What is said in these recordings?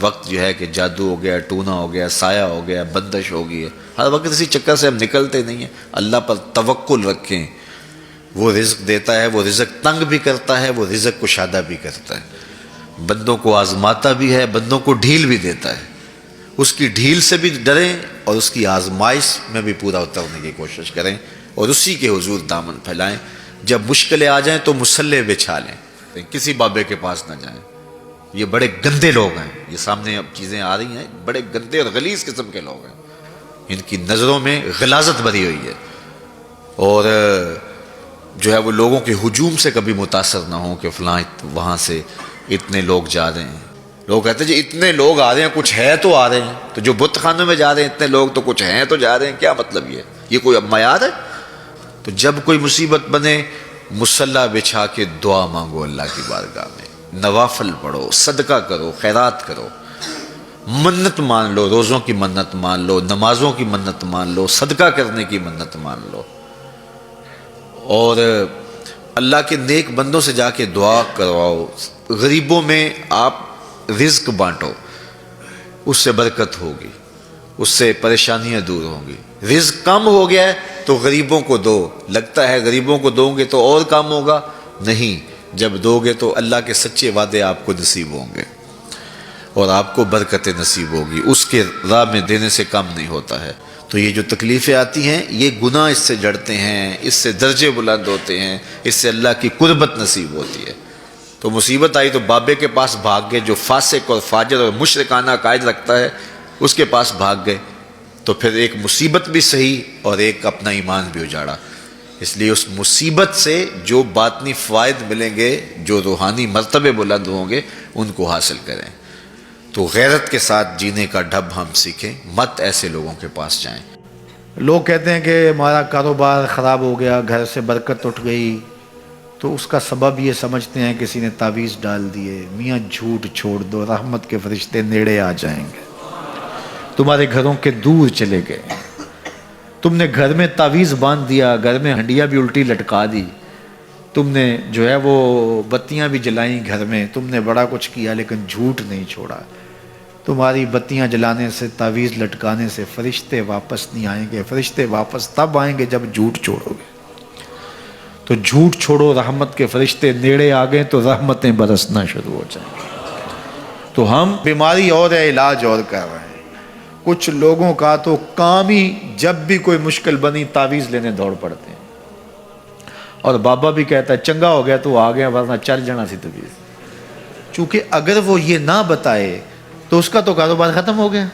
وقت جو ہے کہ جادو ہو گیا، ٹونا ہو گیا، سایہ ہو گیا، بندش ہو گئی ہے۔ ہر وقت اسی چکر سے ہم نکلتے نہیں ہیں۔ اللہ پر توکل رکھیں۔ وہ رزق دیتا ہے، وہ رزق تنگ بھی کرتا ہے، وہ رزق کشادہ بھی کرتا ہے۔ بندوں کو آزماتا بھی ہے، بندوں کو ڈھیل بھی دیتا ہے۔ اس کی ڈھیل سے بھی ڈریں اور اس کی آزمائش میں بھی پورا اترنے کی کوشش کریں اور اسی کے حضور دامن پھیلائیں۔ جب مشکلیں آ جائیں تو مسلح بچھا لیں۔ کسی بابے کے پاس نہ جائیں۔ یہ بڑے گندے لوگ ہیں۔ یہ سامنے اب چیزیں آ رہی ہیں۔ بڑے گندے اور غلیظ قسم کے لوگ ہیں۔ ان کی نظروں میں غلازت بھری ہوئی ہے۔ اور جو ہے وہ لوگوں کے ہجوم سے کبھی متاثر نہ ہوں کہ فلاں وہاں سے اتنے لوگ جا رہے ہیں۔ لوگ کہتے ہیں جی اتنے لوگ آ رہے ہیں، کچھ ہے تو آ رہے ہیں۔ تو جو بت خانوں میں جا رہے ہیں، اتنے لوگ تو کچھ ہیں تو جا رہے ہیں۔ کیا مطلب یہ؟ یہ کوئی اب میاد ہے؟ تو جب کوئی مصیبت بنے، مسلح بچھا کے دعا مانگو اللہ کی بارگاہ میں۔ نوافل پڑھو، صدقہ کرو، خیرات کرو۔ منت مان لو، روزوں کی منت مان لو، نمازوں کی منت مان لو، صدقہ کرنے کی منت مان لو۔ اور اللہ کے نیک بندوں سے جا کے دعا کرواؤ۔ غریبوں میں آپ رزق بانٹو، اس سے برکت ہوگی، اس سے پریشانیاں دور ہوں گی۔ رزق کم ہو گیا ہے تو غریبوں کو دو، لگتا ہے غریبوں کو دو گے تو اور کام ہوگا۔ نہیں جب دو گے تو اللہ کے سچے وعدے آپ کو نصیب ہوں گے اور آپ کو برکت نصیب ہوگی۔ اس کے راہ میں دینے سے کم نہیں ہوتا ہے۔ تو یہ جو تکلیفیں آتی ہیں، یہ گناہ اس سے جڑتے ہیں، اس سے درجے بلند ہوتے ہیں، اس سے اللہ کی قربت نصیب ہوتی ہے۔ تو مصیبت آئی تو بابے کے پاس بھاگ گئے، جو فاسق اور فاجر اور مشرکانہ قائد رکھتا ہے، اس کے پاس بھاگ گئے۔ تو پھر ایک مصیبت بھی صحیح اور ایک اپنا ایمان بھی اجاڑا۔ اس لیے اس مصیبت سے جو باطنی فوائد ملیں گے، جو روحانی مرتبے بلند ہوں گے، ان کو حاصل کریں۔ تو غیرت کے ساتھ جینے کا ڈھب ہم سیکھیں، مت ایسے لوگوں کے پاس جائیں۔ لوگ کہتے ہیں کہ ہمارا کاروبار خراب ہو گیا، گھر سے برکت اٹھ گئی، تو اس کا سبب یہ سمجھتے ہیں کسی نے تعویذ ڈال دیے میاں جھوٹ چھوڑ دو، رحمت کے فرشتے نیڑے آ جائیں گے۔ تمہارے گھروں کے دور چلے گئے۔ تم نے گھر میں تعویذ باندھ دیا، گھر میں ہنڈیا بھی الٹی لٹکا دی۔ تم نے جو ہے وہ بتیاں بھی جلائیں گھر میں، تم نے بڑا کچھ کیا لیکن جھوٹ نہیں چھوڑا۔ تمہاری بتیاں جلانے سے، تعویذ لٹکانے سے فرشتے واپس نہیں آئیں گے۔ فرشتے واپس تب آئیں گے جب جھوٹ چھوڑو گے۔ تو جھوٹ چھوڑو، رحمت کے فرشتے نیڑے آ گئے تو رحمتیں برسنا شروع ہو جائیں۔ تو ہم بیماری اور ہے، علاج اور کر رہے ہیں۔ کچھ لوگوں کا تو کام ہی جب بھی کوئی مشکل بنی تعویذ لینے دوڑ پڑتے ہیں۔ اور بابا بھی کہتا ہے، چنگا ہو گیا، تو آ گیا، ورنہ چل جانا سی تعویذ چونکہ اگر وہ یہ نہ بتائے، تو اس کا تو کاروبار ختم ہو گیا۔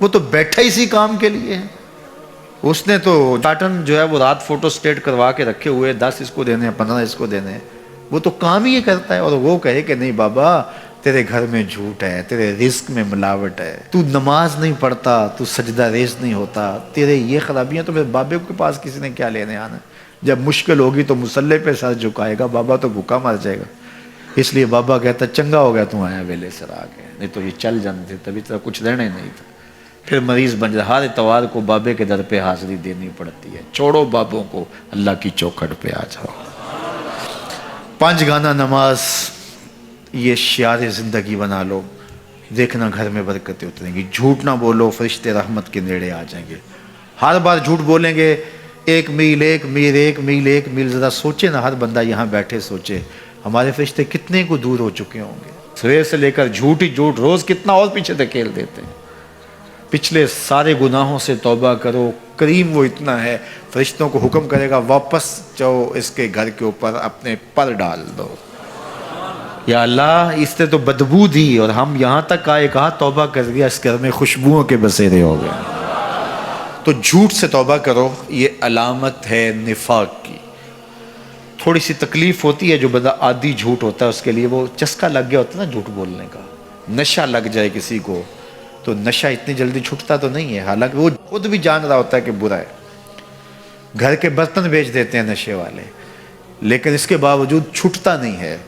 وہ تو بیٹھا اسی کام کے لیے ہے۔ اس نے تو ٹاٹن جو ہے، وہ رات فوٹو سٹیٹ کروا کے رکھے ہوئے، دس اس کو دینے پندرہ اس کو دینے وہ تو کام ہی یہ کرتا ہے اور وہ کہے کہ نہیں بابا تیرے گھر میں جھوٹ ہے، تیرے رزق میں ملاوٹ ہے۔ تو نماز نہیں پڑھتا، تو سجدہ ریز نہیں ہوتا۔ تیرے یہ خرابیاں تو پھر بابے کے پاس کسی نے کیا لینے آنا؟ جب مشکل ہوگی تو مسلح پہ سر جھکائے گا، بابا تو بھوکا مر جائے گا۔ اس لیے بابا کہتا، چنگا ہو گیا تم آیا ویلے سر آ گئے نہیں تو یہ چل جانے تھے، تبھی تو کچھ لینا ہی نہیں تھا۔ پھر مریض بن جائے۔ ہر اتوار کو بابے کے در پہ حاضری دینی پڑتی ہے۔ چھوڑو بابوں کو، اللہ کی چوکھٹ پہ آ جاؤ۔ پانچ گانا نماز یہ شیار زندگی بنا لو، دیکھنا گھر میں برکتیں اتریں گی۔ جھوٹ نہ بولو، فرشتے رحمت کے نیڑے آ جائیں گے۔ ہر بار جھوٹ بولیں گے، ایک میل ایک میل ایک میل ایک میل، ذرا سوچے نا، ہر بندہ یہاں بیٹھے سوچے۔ ہمارے فرشتے کتنے کو دور ہو چکے ہوں گے۔ سویر سے لے کر جھوٹ ہی جھوٹ، روز کتنا اور پیچھے دھکیل دیتے ہیں۔ پچھلے سارے گناہوں سے توبہ کرو، کریم وہ اتنا ہے۔ فرشتوں کو حکم کرے گا، واپس جاؤ، اس کے گھر کے اوپر اپنے پر ڈال دو۔ یا اللہ، اس نے تو بدبو دی اور ہم یہاں تک آئے، کہا توبہ کر گیا اس گھر میں خوشبوؤں کے بسیرے ہو گئے۔ تو جھوٹ سے توبہ کرو، یہ علامت ہے نفاق کی۔ تھوڑی سی تکلیف ہوتی ہے جو بدا عادی جھوٹ ہوتا ہے، اس کے لیے وہ چسکا لگ گیا ہوتا ہے نا جھوٹ بولنے کا۔ نشہ لگ جائے کسی کو، تو نشہ اتنی جلدی چھٹتا تو نہیں ہے۔ حالانکہ وہ خود بھی جان رہا ہوتا ہے کہ برا ہے۔ گھر کے برتن بیچ دیتے ہیں نشے والے، لیکن اس کے باوجود چھٹتا نہیں ہے۔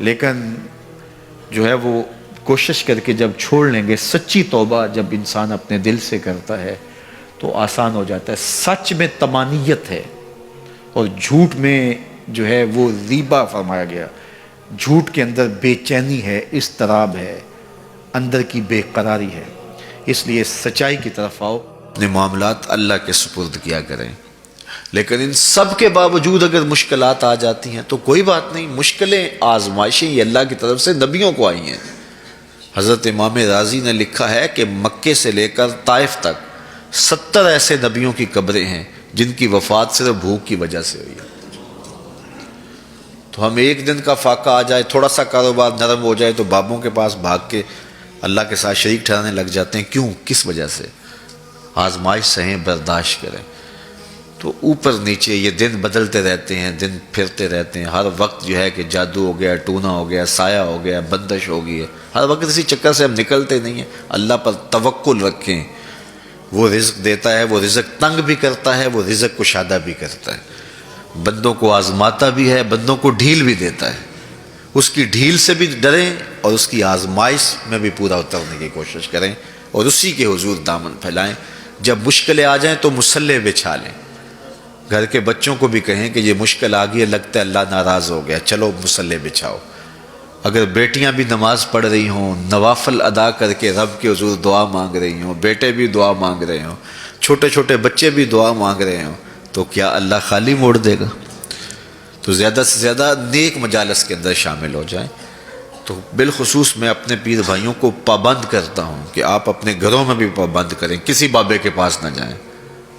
لیکن جو ہے وہ کوشش کر کے جب چھوڑ لیں گے، سچی توبہ جب انسان اپنے دل سے کرتا ہے تو آسان ہو جاتا ہے۔ سچ میں تمانیت ہے۔ اور جھوٹ میں جو ہے وہ ریبا فرمایا گیا۔ جھوٹ کے اندر بے چینی ہے استراب ہے، اندر کی بے قراری ہے۔ اس لیے سچائی کی طرف آؤ۔ اپنے معاملات اللہ کے سپرد کیا کریں۔ لیکن ان سب کے باوجود اگر مشکلات آ جاتی ہیں تو کوئی بات نہیں، مشکلیں، آزمائشیں یہ اللہ کی طرف سے نبیوں کو آئی ہیں۔ حضرت امام راضی نے لکھا ہے کہ مکے سے لے کر طائف تک ستر ایسے نبیوں کی قبریں ہیں جن کی وفات صرف بھوک کی وجہ سے ہوئی۔ ہے تو ہم ایک دن کا فاقہ آ جائے، تھوڑا سا کاروبار نرم ہو جائے تو بابوں کے پاس بھاگ کے اللہ کے ساتھ شریک ٹھہرانے لگ جاتے ہیں۔ کیوں؟ کس وجہ سے؟ آزمائش سہیں برداشت کریں۔ تو اوپر نیچے یہ دن بدلتے رہتے ہیں، دن پھرتے رہتے ہیں۔ ہر وقت جو ہے کہ جادو ہو گیا، ٹونا ہو گیا، سایہ ہو گیا، بندش ہو گئی ہے۔ ہر وقت اسی چکر سے ہم نکلتے نہیں ہیں۔ اللہ پر توکل رکھیں۔ وہ رزق دیتا ہے، وہ رزق تنگ بھی کرتا ہے، وہ رزق کشادہ بھی کرتا ہے۔ بندوں کو آزماتا بھی ہے، بندوں کو ڈھیل بھی دیتا ہے۔ اس کی ڈھیل سے بھی ڈریں اور اس کی آزمائش میں بھی پورا اترنے کی کوشش کریں اور اسی کے حضور دامن پھیلائیں۔ جب مشکلیں آ جائیں تو مسلح بچھا لیں۔ گھر کے بچوں کو بھی کہیں کہ یہ مشکل آ گئی ہے، لگتا ہے اللہ ناراض ہو گیا۔ چلو مسلح بچھاؤ۔ اگر بیٹیاں بھی نماز پڑھ رہی ہوں، نوافل ادا کر کے رب کے حضور دعا مانگ رہی ہوں، بیٹے بھی دعا مانگ رہے ہوں، چھوٹے چھوٹے بچے بھی دعا مانگ رہے ہوں، تو کیا اللہ خالی موڑ دے گا؟ تو زیادہ سے زیادہ نیک مجالس کے اندر شامل ہو جائیں۔ تو بالخصوص میں اپنے پیر بھائیوں کو پابند کرتا ہوں کہ آپ اپنے گھروں میں بھی پابند کریں، کسی بابے کے پاس نہ جائیں۔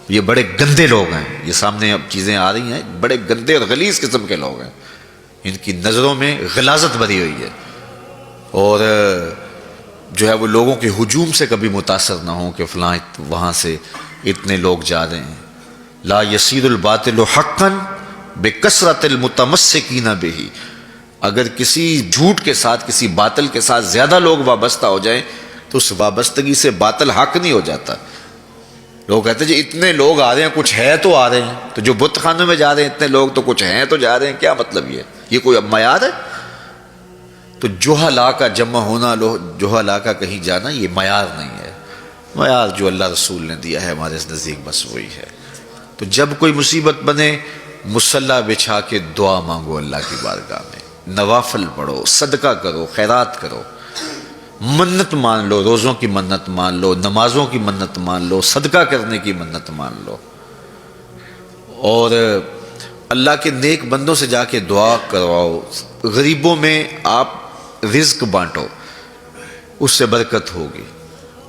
یہ بڑے گندے لوگ ہیں۔ یہ سامنے اب چیزیں آ رہی ہیں۔ بڑے گندے اور غلیظ قسم کے لوگ ہیں۔ ان کی نظروں میں غلازت بھری ہوئی ہے۔ اور جو ہے وہ لوگوں کے ہجوم سے کبھی متاثر نہ ہوں کہ فلاں وہاں سے اتنے لوگ جا رہے ہیں۔ لا یسیر الباطل و حقن بے کثرت المتمسکین بہی اگر کسی جھوٹ کے ساتھ، کسی باطل کے ساتھ زیادہ لوگ وابستہ ہو جائیں، تو اس وابستگی سے باطل حق نہیں ہو جاتا۔ لوگ کہتے ہیں جی اتنے لوگ آ رہے ہیں، کچھ ہے تو آ رہے ہیں۔ تو جو بت خانوں میں جا رہے ہیں، اتنے لوگ تو کچھ ہیں تو جا رہے ہیں، کیا مطلب یہ؟ یہ کوئی اب معیار ہے؟ تو جوہلا کا جمع ہونا لو جوہلا کا کہیں جانا، یہ معیار نہیں ہے۔ معیار جو اللہ رسول نے دیا ہے، ہمارے نزدیک بس وہی ہے۔ تو جب کوئی مصیبت بنے مسلح بچھا کے دعا مانگو اللہ کی بارگاہ میں۔ نوافل پڑھو، صدقہ کرو، خیرات کرو۔ منت مان لو، روزوں کی منت مان لو، نمازوں کی منت مان لو، صدقہ کرنے کی منت مان لو۔ اور اللہ کے نیک بندوں سے جا کے دعا کرواؤ۔ غریبوں میں آپ رزق بانٹو، اس سے برکت ہوگی،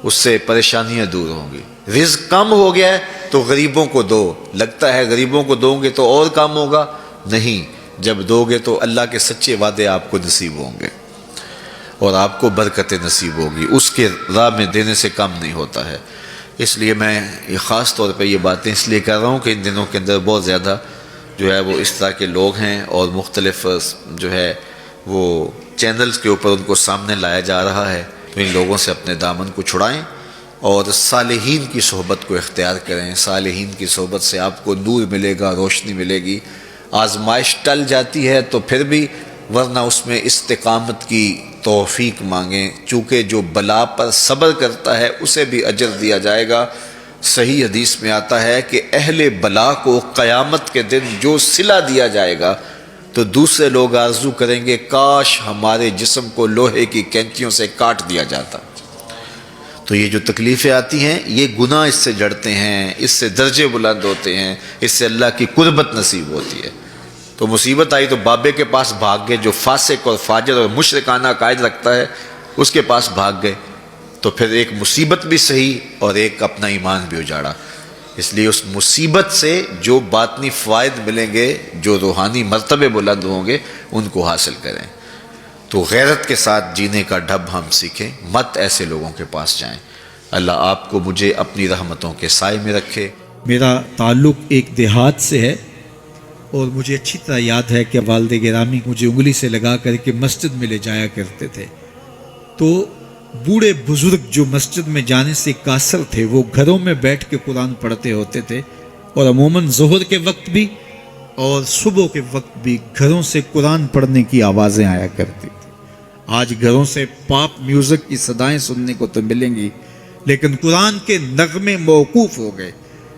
اس سے پریشانیاں دور ہوں گی۔ رزق کم ہو گیا ہے تو غریبوں کو دو، لگتا ہے غریبوں کو دو گے تو اور کم ہوگا، نہیں، جب دو گے تو اللہ کے سچے وعدے آپ کو نصیب ہوں گے۔ اور آپ کو برکت نصیب ہوگی۔ اس کے راہ میں دینے سے کم نہیں ہوتا ہے۔ اس لیے میں یہ خاص طور پہ یہ باتیں اس لیے کر رہا ہوں کہ ان دنوں کے اندر بہت زیادہ جو ہے وہ اس طرح کے لوگ ہیں اور مختلف جو ہے وہ چینلز کے اوپر ان کو سامنے لایا جا رہا ہے۔ تو ان لوگوں سے اپنے دامن کو چھڑائیں اور صالحین کی صحبت کو اختیار کریں۔ صالحین کی صحبت سے آپ کو نور ملے گا، روشنی ملے گی۔ آزمائش ٹل جاتی ہے تو پھر بھی ورنہ اس میں استقامت کی توفیق مانگیں۔ چونکہ جو بلا پر صبر کرتا ہے، اسے بھی اجر دیا جائے گا۔ صحیح حدیث میں آتا ہے کہ اہل بلا کو قیامت کے دن جو صلہ دیا جائے گا، تو دوسرے لوگ آرزو کریں گے، کاش ہمارے جسم کو لوہے کی کینچیوں سے کاٹ دیا جاتا۔ تو یہ جو تکلیفیں آتی ہیں، یہ گناہ اس سے جڑتے ہیں، اس سے درجے بلند ہوتے ہیں، اس سے اللہ کی قربت نصیب ہوتی ہے۔ تو مصیبت آئی تو بابے کے پاس بھاگ گئے، جو فاسق اور فاجر اور مشرکانہ قائد رکھتا ہے، اس کے پاس بھاگ گئے۔ تو پھر ایک مصیبت بھی صحیح اور ایک اپنا ایمان بھی اجاڑا۔ اس لیے اس مصیبت سے جو باطنی فوائد ملیں گے، جو روحانی مرتبے بلند ہوں گے، ان کو حاصل کریں۔ تو غیرت کے ساتھ جینے کا ڈھب ہم سیکھیں، مت ایسے لوگوں کے پاس جائیں۔ اللہ آپ کو مجھے اپنی رحمتوں کے سائے میں رکھے۔ میرا تعلق ایک دیہات سے ہے۔ اور مجھے اچھی طرح یاد ہے کہ والد گرامی مجھے انگلی سے لگا کر کے مسجد میں لے جایا کرتے تھے۔ تو بوڑھے بزرگ جو مسجد میں جانے سے قاصر تھے، وہ گھروں میں بیٹھ کے قرآن پڑھتے ہوتے تھے اور عموماً ظہر کے وقت بھی اور صبح کے وقت بھی گھروں سے قرآن پڑھنے کی آوازیں آیا کرتی تھی آج گھروں سے پاپ میوزک کی صدائیں سننے کو تو ملیں گی، لیکن قرآن کے نغمے موقوف ہو گئے۔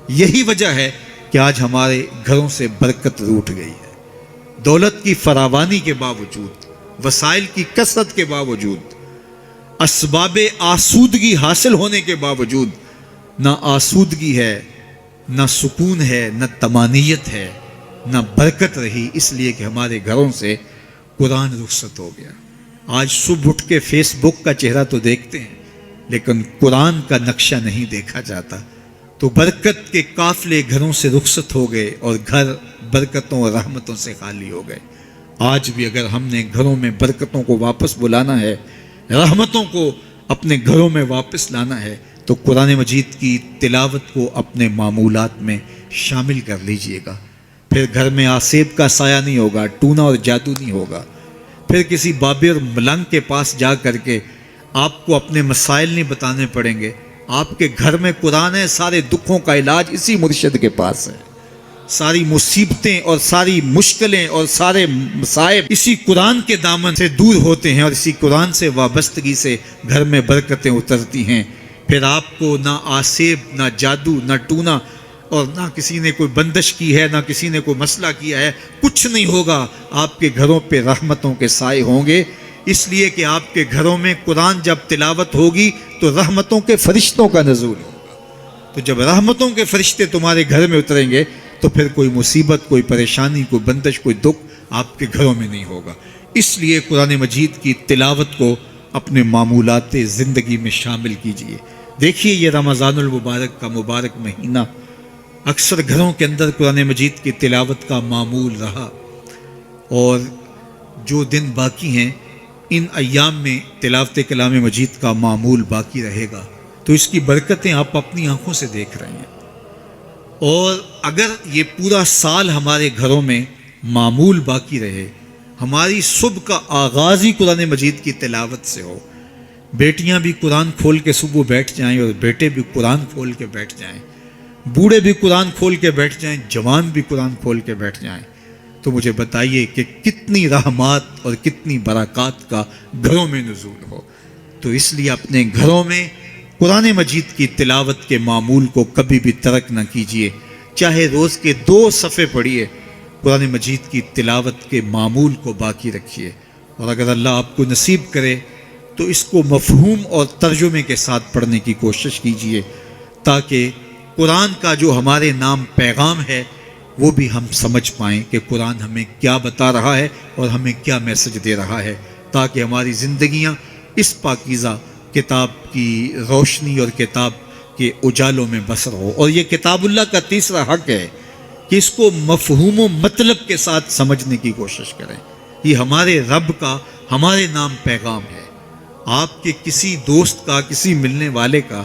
یہی وجہ ہے کہ آج ہمارے گھروں سے برکت روٹ گئی ہے۔ دولت کی فراوانی کے باوجود، وسائل کی کثرت کے باوجود، اسباب آسودگی حاصل ہونے کے باوجود، نہ آسودگی ہے، نہ سکون ہے، نہ تمانیت ہے، نہ برکت رہی۔ اس لیے کہ ہمارے گھروں سے قرآن رخصت ہو گیا۔ آج صبح اٹھ کے فیس بک کا چہرہ تو دیکھتے ہیں، لیکن قرآن کا نقشہ نہیں دیکھا جاتا۔ تو برکت کے قافلے گھروں سے رخصت ہو گئے اور گھر برکتوں اور رحمتوں سے خالی ہو گئے۔ آج بھی اگر ہم نے گھروں میں برکتوں کو واپس بلانا ہے، رحمتوں کو اپنے گھروں میں واپس لانا ہے، تو قرآن مجید کی تلاوت کو اپنے معمولات میں شامل کر لیجیے گا۔ پھر گھر میں آسیب کا سایہ نہیں ہوگا، ٹونا اور جادو نہیں ہوگا۔ پھر کسی بابے اور ملنگ کے پاس جا کر کے آپ کو اپنے مسائل نہیں بتانے پڑیں گے۔ آپ کے گھر میں قرآن ہے، سارے دکھوں کا علاج اسی مرشد کے پاس ہے۔ ساری مصیبتیں اور ساری مشکلیں اور سارے مصائب اسی قرآن کے دامن سے دور ہوتے ہیں اور اسی قرآن سے وابستگی سے گھر میں برکتیں اترتی ہیں۔ پھر آپ کو نہ آسیب، نہ جادو، نہ ٹونا اور نہ کسی نے کوئی بندش کی ہے، نہ کسی نے کوئی مسئلہ کیا ہے، کچھ نہیں ہوگا۔ آپ کے گھروں پہ رحمتوں کے سائے ہوں گے۔ اس لیے کہ آپ کے گھروں میں قرآن جب تلاوت ہوگی تو رحمتوں کے فرشتوں کا نزول ہوگا۔ تو جب رحمتوں کے فرشتے تمہارے گھر میں اتریں گے تو پھر کوئی مصیبت، کوئی پریشانی، کوئی بندش، کوئی دکھ آپ کے گھروں میں نہیں ہوگا۔ اس لیے قرآن مجید کی تلاوت کو اپنے معمولات زندگی میں شامل کیجیے۔ دیکھیے یہ رمضان المبارک کا مبارک مہینہ۔ اکثر گھروں کے اندر قرآن مجید کی تلاوت کا معمول رہا۔ اور جو دن باقی ہیں ان ایام میں تلاوت کلام مجید کا معمول باقی رہے گا۔ تو اس کی برکتیں آپ اپنی آنکھوں سے دیکھ رہے ہیں۔ اور اگر یہ پورا سال ہمارے گھروں میں معمول باقی رہے، ہماری صبح کا آغاز ہی قرآن مجید کی تلاوت سے ہو۔ بیٹیاں بھی قرآن کھول کے صبح بیٹھ جائیں اور بیٹے بھی قرآن کھول کے بیٹھ جائیں۔ بوڑھے بھی قرآن کھول کے بیٹھ جائیں، جوان بھی قرآن کھول کے بیٹھ جائیں۔ تو مجھے بتائیے کہ کتنی رحمات اور کتنی برکات کا گھروں میں نزول ہو۔ تو اس لیے اپنے گھروں میں قرآن مجید کی تلاوت کے معمول کو کبھی بھی ترک نہ کیجیے چاہے روز کے دو صفحے پڑھیے، قرآن مجید کی تلاوت کے معمول کو باقی رکھیے۔ اور اگر اللہ آپ کو نصیب کرے، تو اس کو مفہوم اور ترجمے کے ساتھ پڑھنے کی کوشش کیجیے تاکہ قرآن کا جو ہمارے نام پیغام ہے وہ بھی ہم سمجھ پائیں کہ قرآن ہمیں کیا بتا رہا ہے اور ہمیں کیا میسج دے رہا ہے، تاکہ ہماری زندگیاں اس پاکیزہ کتاب کی روشنی اور کتاب کے اجالوں میں بسر ہو۔ اور یہ کتاب اللہ کا تیسرا حق ہے کہ اس کو مفہوم و مطلب کے ساتھ سمجھنے کی کوشش کریں۔ یہ ہمارے رب کا، ہمارے نام پیغام ہے۔ آپ کے کسی دوست کا، کسی ملنے والے کا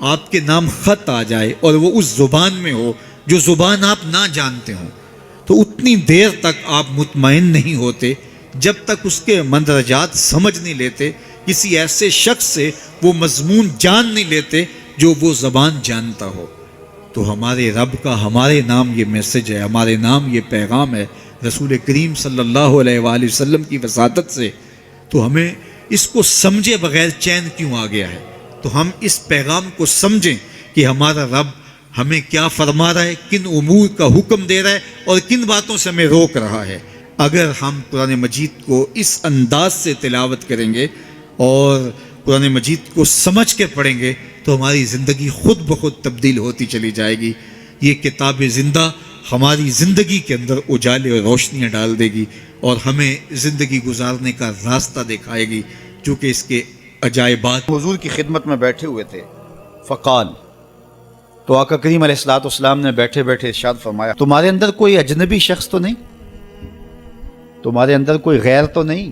آپ کے نام خط آ جائے اور وہ اس زبان میں ہو جو زبان آپ نہ جانتے ہوں، تو اتنی دیر تک آپ مطمئن نہیں ہوتے جب تک اس کے مندرجات سمجھ نہیں لیتے، کسی ایسے شخص سے وہ مضمون جان نہیں لیتے جو وہ زبان جانتا ہو۔ تو ہمارے رب کا ہمارے نام یہ میسج ہے، ہمارے نام یہ پیغام ہے رسول کریم صلی اللہ علیہ وآلہ وسلم کی وساطت سے۔ تو ہمیں اس کو سمجھے بغیر چین کیوں آ گیا ہے؟ تو ہم اس پیغام کو سمجھیں کہ ہمارا رب ہمیں کیا فرما رہا ہے؟ کن امور کا حکم دے رہا ہے اور کن باتوں سے ہمیں روک رہا ہے؟ اگر ہم قرآن مجید کو اس انداز سے تلاوت کریں گے اور قرآن مجید کو سمجھ کے پڑھیں گے، تو ہماری زندگی خود بخود تبدیل ہوتی چلی جائے گی۔ یہ کتاب زندہ ہماری زندگی کے اندر اجالے اور روشنیاں ڈال دے گی اور ہمیں زندگی گزارنے کا راستہ دکھائے گی، جو کہ اس کے عجائبات حضور کی خدمت میں بیٹھے ہوئے تھے، فقال تو آقا کریم علیہ السلاۃ والسلام نے بیٹھے بیٹھے ارشاد فرمایا، تمہارے اندر کوئی اجنبی شخص تو نہیں؟ تمہارے اندر کوئی غیر تو نہیں؟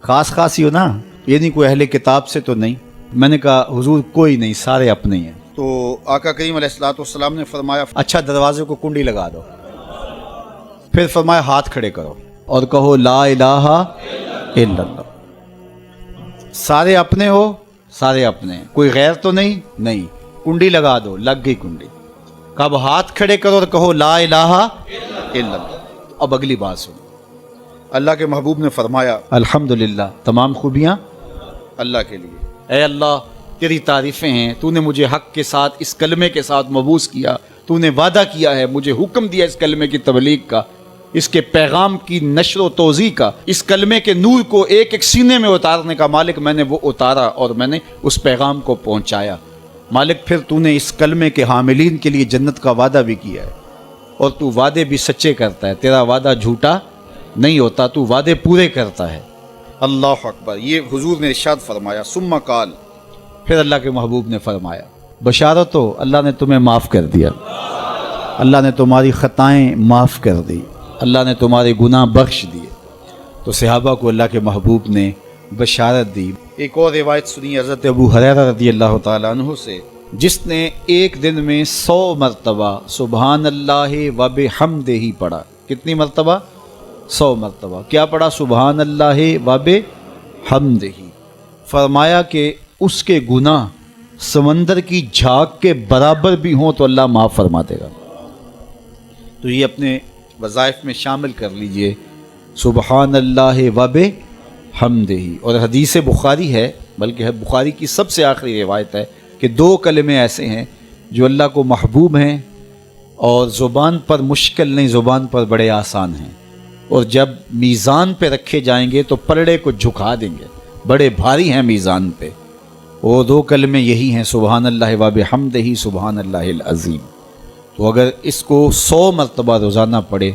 خاص خاص ہی ہو نا یہ نہیں یعنی کوئی اہل کتاب سے تو نہیں؟ میں نے کہا، حضور کوئی نہیں، سارے اپنے ہیں۔ تو آقا کریم علیہ السلاۃ والسلام نے فرمایا اچھا دروازے کو کنڈی لگا دو۔ پھر فرمایا، ہاتھ کھڑے کرو اور کہو، لا الہ الا اللہ۔ سارے اپنے ہو، سارے اپنے کوئی غیر تو نہیں؟ نہیں۔ کنڈی لگا دو، لگ گئی کنڈی۔ کب ہاتھ کھڑے کرو اور کہو لا الہ الا اللہ۔ اب اگلی بات سنو۔ اللہ کے محبوب نے فرمایا الحمد تمام خوبیاں اللہ کے لیے۔ اے اللہ، تیری تعریفیں ہیں، تو نے مجھے حق کے ساتھ، اس کلمے کے ساتھ مبوس کیا۔ تو نے وعدہ کیا ہے، مجھے حکم دیا اس کلمے کی تبلیغ کا۔ اس کے پیغام کی نشر و توضیع کا۔ اس کلمے کے نور کو ایک ایک سینے میں اتارنے کا مالک میں نے وہ اتارا اور میں نے اس پیغام کو پہنچایا۔ مالک پھر تو نے اس کلمے کے حاملین کے لیے جنت کا وعدہ بھی کیا ہے۔ اور تو وعدے بھی سچے کرتا ہے تیرا وعدہ جھوٹا نہیں ہوتا تو وعدے پورے کرتا ہے۔ اللہ اکبر یہ حضور نے ارشاد فرمایا سما کال پھر اللہ کے محبوب نے فرمایا بشارت ہو اللہ نے تمہیں معاف کر دیا۔ اللہ نے تمہاری خطائیں معاف کر دی اللہ نے تمہارے گناہ بخش دیے۔ تو صحابہ کو اللہ کے محبوب نے بشارت دی۔ ایک اور روایت سنی حضرت ابو حریرہ رضی اللہ تعالیٰ عنہ سے، جس نے ایک دن میں سو مرتبہ سبحان اللہ و بحمدہ ہی پڑھا۔ کتنی مرتبہ؟ سو مرتبہ۔ کیا پڑھا؟ سبحان اللہ و بحمدہ ہی۔ فرمایا کہ اس کے گناہ سمندر کی جھاگ کے برابر بھی ہوں تو اللہ معاف فرما دے گا۔ تو یہ اپنے وظائف میں شامل کر لیجیے۔ سبحان اللہ وب ہمدہی اور حدیث بخاری ہے، بلکہ بخاری کی سب سے آخری روایت ہے کہ دو کلمے ایسے ہیں جو اللہ کو محبوب ہیں اور زبان پر مشکل نہیں، زبان پر بڑے آسان ہیں۔ اور جب میزان پہ رکھے جائیں گے تو پلڑے کو جھکا دیں گے۔ بڑے بھاری ہیں میزان پہ۔ وہ دو کلمے یہی ہیں، سبحان اللہ وب ہمدہی سبحان اللہ العظیم۔ تو اگر اس کو سو مرتبہ روزانہ پڑھے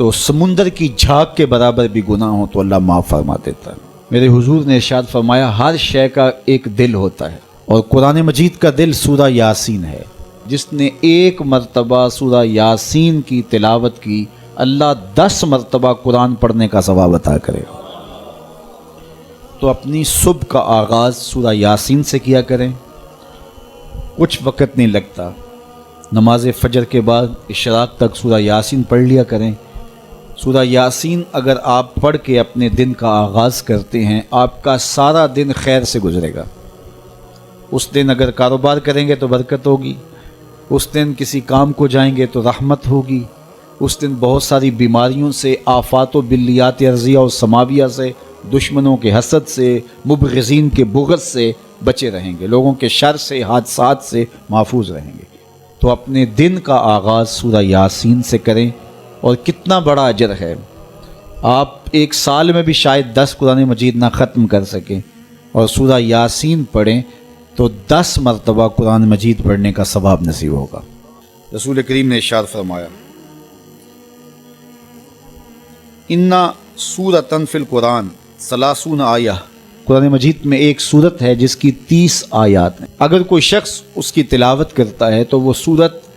تو سمندر کی جھاگ کے برابر بھی گناہ ہو تو اللہ معاف فرما دیتا ہے۔ میرے حضور نے ارشاد فرمایا، ہر شے کا ایک دل ہوتا ہے۔ اور قرآن مجید کا دل سورہ یاسین ہے۔ جس نے ایک مرتبہ سورہ یاسین کی تلاوت کی، اللہ دس مرتبہ قرآن پڑھنے کا ثواب عطا کرے۔ تو اپنی صبح کا آغاز سورہ یاسین سے کیا کریں۔ کچھ وقت نہیں لگتا۔ نماز فجر کے بعد اشراق تک سورہ یاسین پڑھ لیا کریں۔ سورہ یاسین، اگر آپ پڑھ کے اپنے دن کا آغاز کرتے ہیں، آپ کا سارا دن خیر سے گزرے گا۔ اس دن اگر کاروبار کریں گے تو برکت ہوگی۔ اس دن کسی کام کو جائیں گے تو رحمت ہوگی۔ اس دن بہت ساری بیماریوں سے، آفات و بلیات عرضیہ اور سماویہ سے، دشمنوں کے حسد سے مبغزین کے بغض سے بچے رہیں گے۔ لوگوں کے شر سے، حادثات سے محفوظ رہیں گے۔ تو اپنے دن کا آغاز سورہ یاسین سے کریں۔ اور کتنا بڑا اجر ہے۔ آپ ایک سال میں بھی شاید دس قرآن مجید نہ ختم کر سکیں۔ اور سورہ یاسین پڑھیں تو دس مرتبہ قرآن مجید پڑھنے کا ثواب نصیب ہوگا۔ رسول کریم نے اشار فرمایا انا سورتن فی القرآن سلاسون آیہ قرآن مجید میں ایک صورت ہے جس کی تیس آیات ہیں۔ اگر کوئی شخص اس کی تلاوت کرتا ہے تو وہ صورت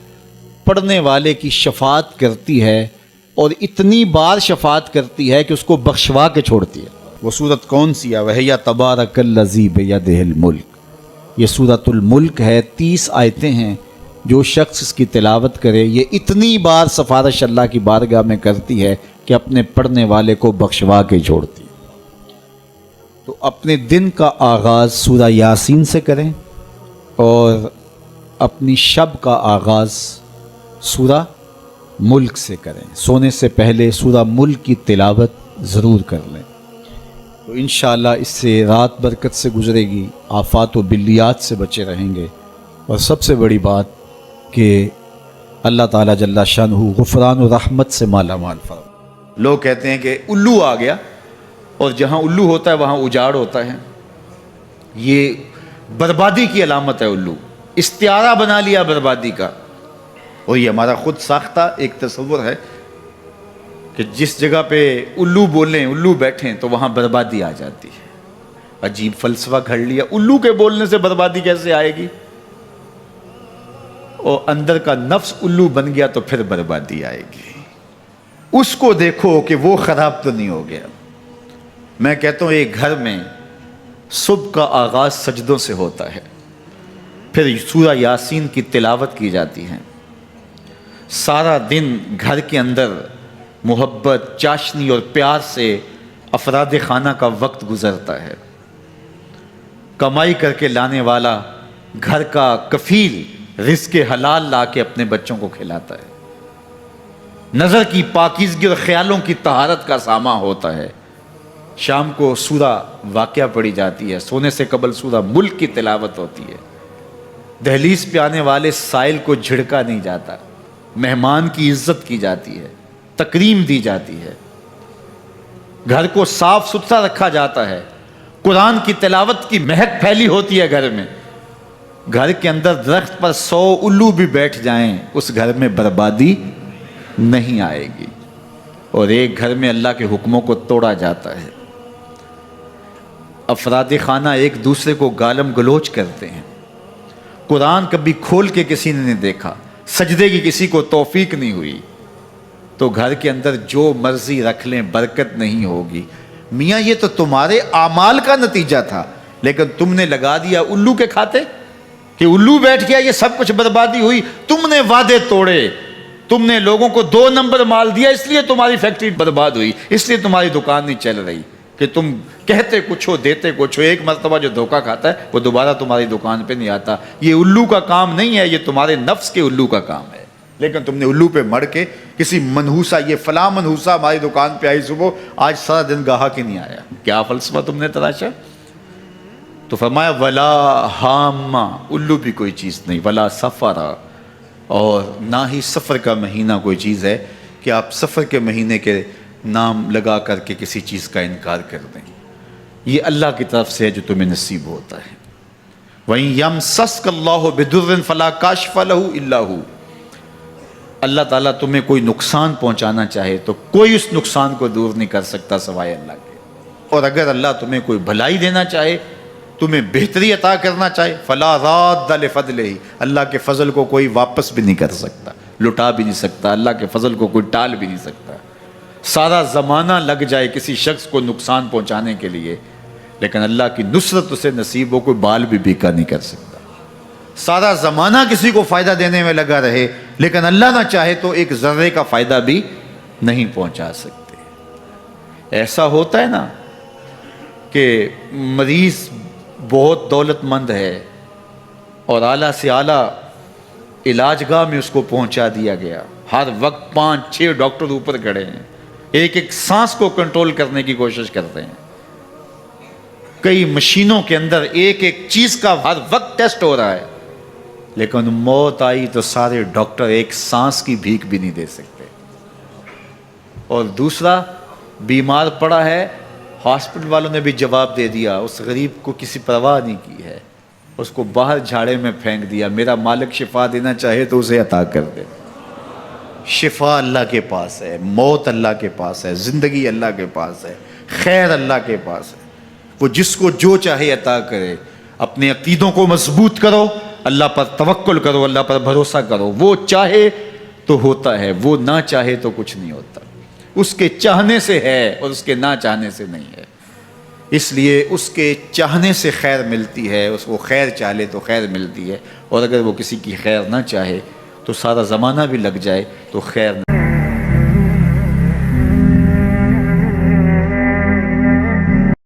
پڑھنے والے کی شفاعت کرتی ہے اور اتنی بار شفاعت کرتی ہے کہ اس کو بخشوا کے چھوڑتی ہے۔ وہ صورت کون سی ہے؟ وہ تبارک الزیب یا دہل ملک یہ صورت الملک ہے، تیس آیتیں ہیں جو شخص اس کی تلاوت کرے۔ یہ اتنی بار سفارش اللہ کی بارگاہ میں کرتی ہے کہ اپنے پڑھنے والے کو بخشوا کے چھوڑتی ہے۔ تو اپنے دن کا آغاز سورہ یاسین سے کریں اور اپنی شب کا آغاز سورہ ملک سے کریں۔ سونے سے پہلے سورہ ملک کی تلاوت ضرور کر لیں۔ تو انشاءاللہ اس سے رات برکت سے گزرے گی، آفات و بلیات سے بچے رہیں گے۔ اور سب سے بڑی بات کہ اللہ تعالیٰ جل شاہ غفران و رحمت سے مالا مال فرم لوگ کہتے ہیں کہ الو آ گیا اور جہاں الو ہوتا ہے وہاں اجاڑ ہوتا ہے۔ یہ بربادی کی علامت ہے الو۔ استعارہ بنا لیا بربادی کا۔ اور یہ ہمارا خود ساختہ ایک تصور ہے کہ جس جگہ پہ الو بولیں، الو بیٹھیں تو وہاں بربادی آ جاتی ہے۔ عجیب فلسفہ گھڑ لیا۔ الو کے بولنے سے بربادی کیسے آئے گی؟ اور اندر کا نفس الو بن گیا تو پھر بربادی آئے گی۔ اس کو دیکھو کہ وہ خراب تو نہیں ہو گیا۔ میں کہتا ہوں، ایک گھر میں صبح کا آغاز سجدوں سے ہوتا ہے۔ پھر سورہ یاسین کی تلاوت کی جاتی ہے۔ سارا دن گھر کے اندر محبت، چاشنی اور پیار سے افراد خانہ کا وقت گزرتا ہے۔ کمائی کر کے لانے والا گھر کا کفیل رزق حلال لا کے اپنے بچوں کو کھلاتا ہے۔ نظر کی پاکیزگی اور خیالوں کی طہارت کا ساما ہوتا ہے۔ شام کو سورہ واقعہ پڑی جاتی ہے۔ سونے سے قبل سورہ ملک کی تلاوت ہوتی ہے۔ دہلیز پہ آنے والے سائل کو جھڑکا نہیں جاتا۔ مہمان کی عزت کی جاتی ہے، تکریم دی جاتی ہے۔ گھر کو صاف ستھرا رکھا جاتا ہے۔ قرآن کی تلاوت کی مہک پھیلی ہوتی ہے گھر میں۔ گھر کے اندر درخت پر سو الو بھی بیٹھ جائیں، اس گھر میں بربادی نہیں آئے گی۔ اور ایک گھر میں اللہ کے حکموں کو توڑا جاتا ہے۔ افراد خانہ ایک دوسرے کو گالم گلوچ کرتے ہیں۔ قرآن کبھی کھول کے کسی نے نہیں دیکھا۔ سجدے کی کسی کو توفیق نہیں ہوئی تو گھر کے اندر جو مرضی رکھ لیں، برکت نہیں ہوگی۔ میاں، یہ تو تمہارے اعمال کا نتیجہ تھا، لیکن تم نے لگا دیا الو کے کھاتے۔ کہ الو بیٹھ گیا، یہ سب کچھ بربادی ہوئی، تم نے وعدے توڑے۔ تم نے لوگوں کو دو نمبر مال دیا، اس لیے تمہاری فیکٹری برباد ہوئی، اس لیے تمہاری دکان نہیں چل رہی۔ کہ تم کہتے کچھ ہو، دیتے کچھ ہو، ایک مرتبہ جو دھوکہ کھاتا ہے، وہ دوبارہ تمہاری دکان پہ نہیں آتا۔ یہ الو کا کام نہیں ہے، یہ تمہارے نفس کے الو کا کام ہے۔ لیکن تم نے الو پہ مڑ کے کسی منحوسا یہ فلاں منحوسا ہماری دکان پہ آئی صبح، آج سارا دن گاہک ہی نہیں آیا۔ کیا فلسفہ تم نے تراشا تو فرمایا، ولا ہاما الو بھی کوئی چیز نہیں، ولا سفرا اور نہ ہی سفر کا مہینہ کوئی چیز ہے کہ آپ سفر کے مہینے کے نام لگا کر کے کسی چیز کا انکار کر دیں۔ یہ اللہ کی طرف سے ہے جو تمہیں نصیب ہوتا ہے۔ وہیں یم سسک اللہ بدر فلا کاشف لہو اللہ اللہ تعالیٰ تمہیں کوئی نقصان پہنچانا چاہے تو کوئی اس نقصان کو دور نہیں کر سکتا سوائے اللہ کے۔ اور اگر اللہ تمہیں کوئی بھلائی دینا چاہے، تمہیں بہتری عطا کرنا چاہے، فلا راد فضل ہی اللہ کے فضل کو کوئی واپس بھی نہیں کر سکتا، لٹا بھی نہیں سکتا، اللہ کے فضل کو کوئی ٹال بھی نہیں سکتا۔ سارا زمانہ لگ جائے کسی شخص کو نقصان پہنچانے کے لیے، لیکن اللہ کی نصرت اسے نصیب ہو، کوئی بال بھی بیکا نہیں کر سکتا۔ سارا زمانہ کسی کو فائدہ دینے میں لگا رہے، لیکن اللہ نہ چاہے تو ایک ذرے کا فائدہ بھی نہیں پہنچا سکتے۔ ایسا ہوتا ہے نا کہ مریض بہت دولت مند ہے اور اعلیٰ سے اعلیٰ علاج گاہ میں اس کو پہنچا دیا گیا۔ ہر وقت پانچ چھ ڈاکٹر اوپر کھڑے ہیں۔ ایک ایک سانس کو کنٹرول کرنے کی کوشش کرتے ہیں۔ کئی مشینوں کے اندر ایک ایک چیز کا ہر وقت ٹیسٹ ہو رہا ہے۔ لیکن موت آئی تو سارے ڈاکٹر ایک سانس کی بھیک بھی نہیں دے سکتے۔ اور دوسرا، بیمار پڑا ہے، ہاسپٹل والوں نے بھی جواب دے دیا، اس غریب کو کسی پرواہ نہیں کی ہے۔ اس کو باہر جھاڑے میں پھینک دیا، میرا مالک شفا دینا چاہے تو اسے عطا کر دے۔ شفا اللہ کے پاس ہے، موت اللہ کے پاس ہے، زندگی اللہ کے پاس ہے، خیر اللہ کے پاس ہے۔ وہ جس کو جو چاہے عطا کرے، اپنے عقیدوں کو مضبوط کرو، اللہ پر توکل کرو، اللہ پر بھروسہ کرو۔ وہ چاہے تو ہوتا ہے، وہ نہ چاہے تو کچھ نہیں ہوتا۔ اس کے چاہنے سے ہے اور اس کے نہ چاہنے سے نہیں ہے۔ اس لیے اس کے چاہنے سے خیر ملتی ہے، اس کو خیر چاہے تو خیر ملتی ہے۔ اور اگر وہ کسی کی خیر نہ چاہے تو سارا زمانہ بھی لگ جائے تو خیر نہ